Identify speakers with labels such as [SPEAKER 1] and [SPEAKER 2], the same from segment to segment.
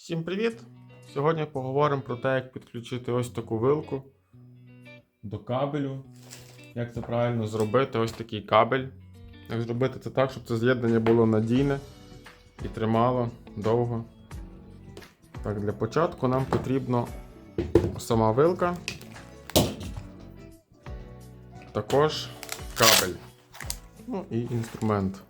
[SPEAKER 1] Всім привіт! Сьогодні поговоримо про те, як підключити ось таку вилку до кабелю. Як це правильно зробити, ось такий кабель. Як зробити це так, щоб це з'єднання було надійне і тримало довго. Так, для початку нам потрібно сама вилка. Також кабель. Ну і інструмент.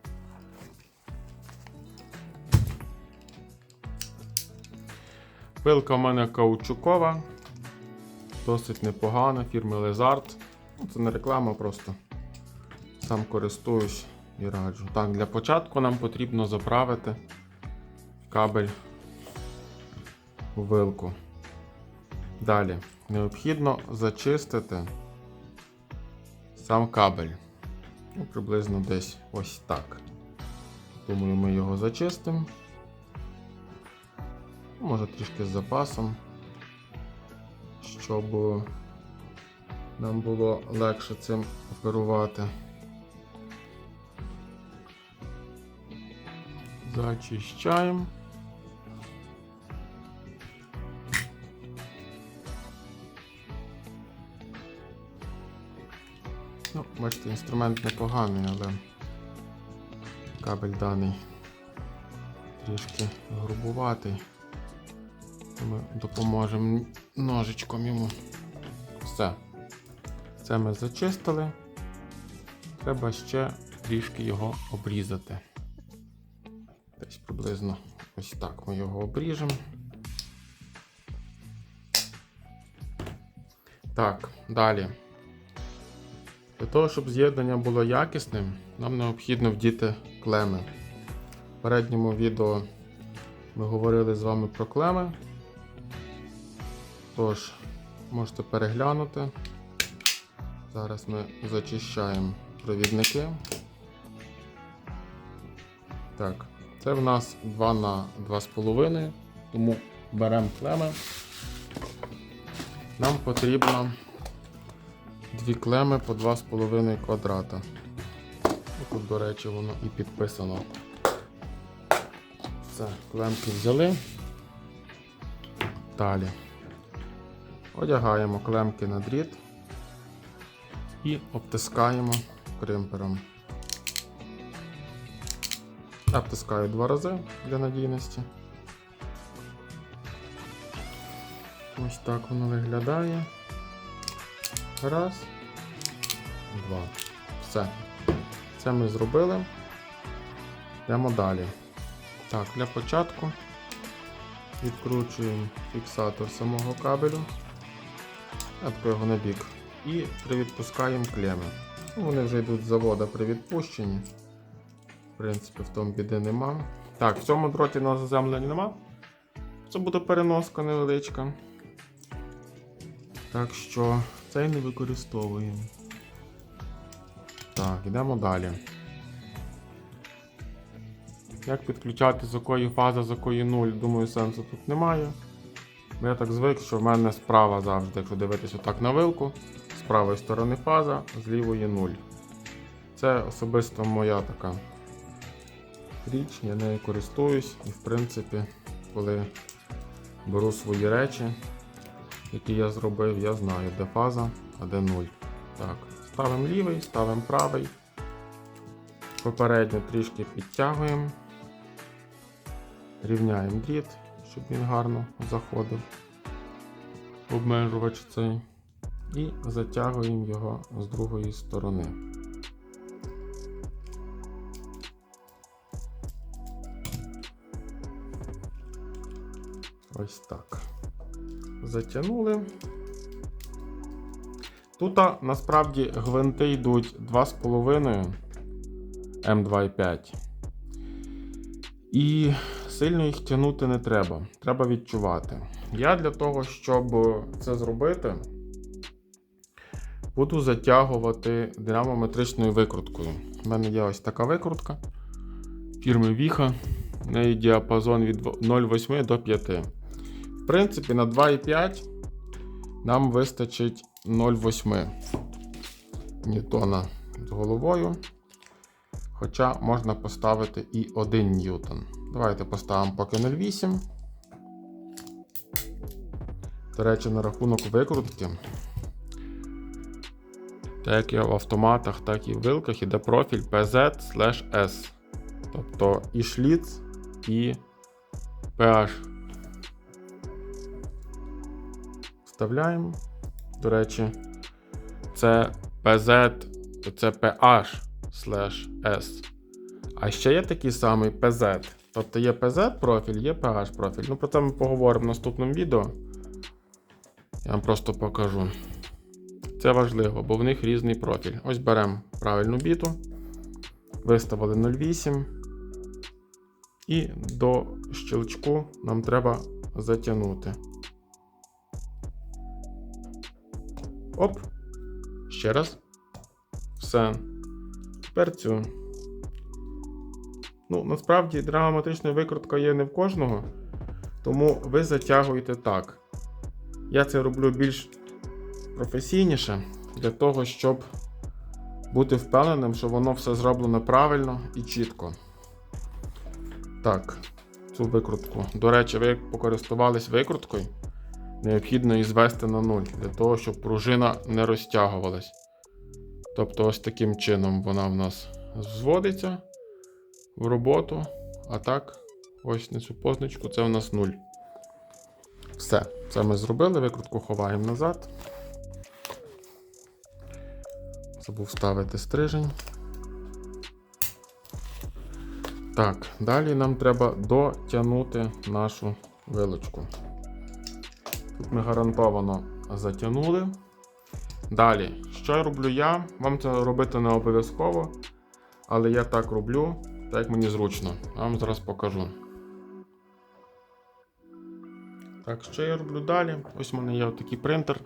[SPEAKER 1] Пилка в мене каучукова, досить непогана, фірми Lezard. Ну, Це не реклама, просто сам користуюсь і раджу. Так, для початку нам потрібно заправити кабель у вилку. Далі необхідно зачистити сам кабель. Ну, приблизно десь ось так. Думаю, ми його зачистимо. Може трішки з запасом, щоб нам було легше цим оперувати. Зачищаємо. Ну, бачите, інструмент непоганий, але кабель даний трішки грубуватий. Ми допоможемо ножичком йому. Все. Це ми зачистили. Треба ще трішки його обрізати. Десь приблизно ось так ми його обріжемо. Так, далі. Для того, щоб з'єднання було якісним, нам необхідно вдіти клеми. В передньому відео ми говорили з вами про клеми. Тож, можете переглянути. Зараз ми зачищаємо провідники. Так, це в нас 2 на 2,5, тому беремо клеми. Нам потрібно дві клеми по 2,5 квадрата. Тут, до речі, воно і підписано. Все, клемки взяли. Далі. Одягаємо клемки на дріт і обтискаємо кримпером. Обтискаю два рази для надійності. Ось так воно виглядає. Раз, два. Все. Це ми зробили. Йдемо далі. Так, для початку відкручуємо фіксатор самого кабелю. Атко його на бік. І привідпускаємо клеми. Ну, Вони вже йдуть з завода при відпущенні. В принципі, в тому біди нема. Так, в цьому дроті на заземлення нема. Це буде переноска невеличка. Так що цей не використовуємо. Так, йдемо далі. Як підключати з якої фази, з якої 0, думаю, сенсу тут немає. Бо Я так звик, що в мене справа завжди, якщо дивитися отак на вилку, з правої сторони фаза, з лівої 0. Це особисто моя така річ, я нею користуюсь і в принципі, коли беру свої речі, які я зробив, я знаю, де фаза, а де 0. Так, ставимо лівий, ставимо правий. Попередньо трішки підтягуємо, рівняємо дріт, щоб він гарно заходив. Обмежувач цей. І затягуємо його з другої сторони. Ось так. Затягнули. Тут насправді гвинти йдуть 2,5 М2,5. І сильно їх тягнути не треба. Треба відчувати. Я для того, щоб це зробити, буду затягувати динамометричною викруткою. У мене є ось така викрутка фірми Віха. В неї діапазон від 0,8 до 5. В принципі, на 2,5 нам вистачить 0,8 ньютона з головою. Хоча можна поставити і 1 ньютон. Давайте поставимо поки 0,8. До речі, на рахунок викрутки. Так як в автоматах, так і в вилках іде профіль PZ/S. Тобто і шліц, і PH. Вставляємо. До речі, це PZ, це PH S. А ще є такий самий PZ. Тобто є PZ профіль, є PH профіль. Ну про це ми поговоримо в наступному відео. Я вам просто покажу. Це важливо, бо в них різний профіль. Ось беремо правильну біту, виставили 0,8. І до щелчку нам треба затягнути. Оп. Ще раз. Все. Тепер цю. Ну, насправді драматична викрутка є не в кожного, тому ви затягуєте так. Я це роблю більш професійніше для того, щоб бути впевненим, що воно все зроблено правильно і чітко. Так, цю викрутку. До речі, ви покористувались викруткою, необхідно її звести на нуль, для того, щоб пружина не розтягувалась. Тобто, ось таким чином вона в нас зводиться в роботу. А так, ось на цю позначку це у нас 0. Все, це ми зробили, викрутку ховаємо назад. Забув вставити стрижень. Так, далі нам треба дотягнути нашу вилочку. Тут ми гарантовано затягнули. Далі, що роблю я? Вам це робити не обов'язково, але я так роблю, так мені зручно. Я вам зараз покажу. Так, що я роблю далі? Ось у мене є такий принтер.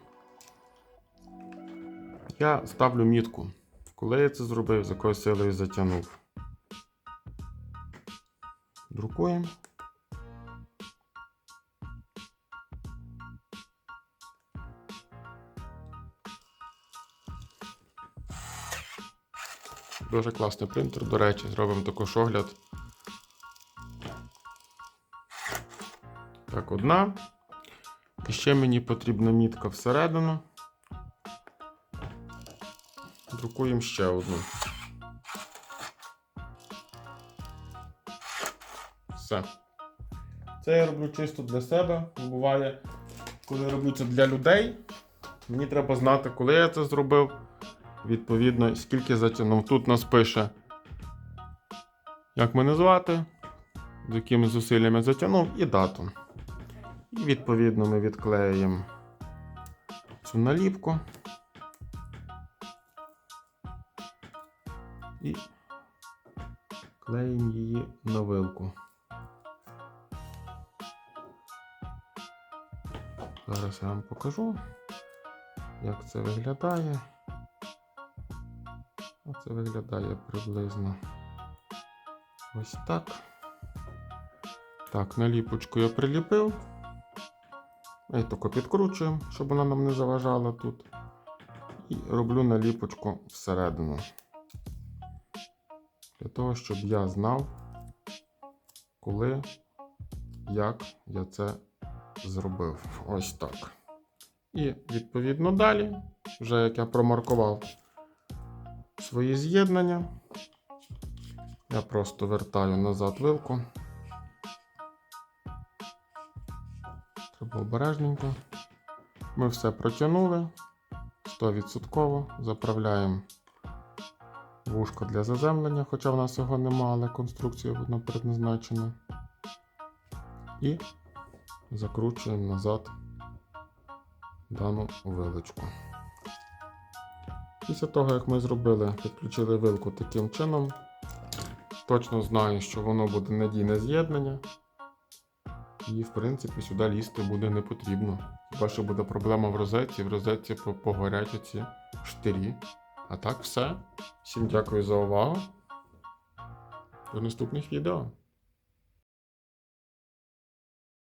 [SPEAKER 1] Я ставлю мітку. Коли я це зробив, з якою силою затягнув. Друкуємо. Дуже класний принтер, до речі, зробимо також огляд. Так, одна. І ще мені потрібна мітка всередину. Друкуємо ще одну. Все. Це я роблю чисто для себе. Буває, коли роблю це для людей. Мені треба знати, коли я це зробив. Відповідно, скільки затягнув. Тут нас пише, як мене звати, з якими зусиллями затягнув і дату. І відповідно ми відклеюємо цю наліпку. І клеїмо її на вилку. Зараз я вам покажу, як це виглядає. Оце виглядає приблизно ось так. Так, наліпочку я приліпив. І тільки підкручуємо, щоб вона нам не заважала тут. І роблю наліпочку всередину. Для того, щоб я знав, коли, як я це зробив. Ось так. І відповідно далі, вже як я промаркував свої з'єднання, я просто вертаю назад вилку. Треба обережненько. Ми все протягнули 100%. Заправляємо вушко для заземлення, хоча в нас його нема, але конструкція воно предназначена. І закручуємо назад дану вилочку. Після того, як ми зробили, підключили вилку таким чином, точно знаю, що воно буде надійне з'єднання. І, в принципі, сюди лізти буде не потрібно. Хіба що буде проблема в розетці, в розетці по- погорять оці штирі. А так все. Всім дякую за увагу. До наступних відео.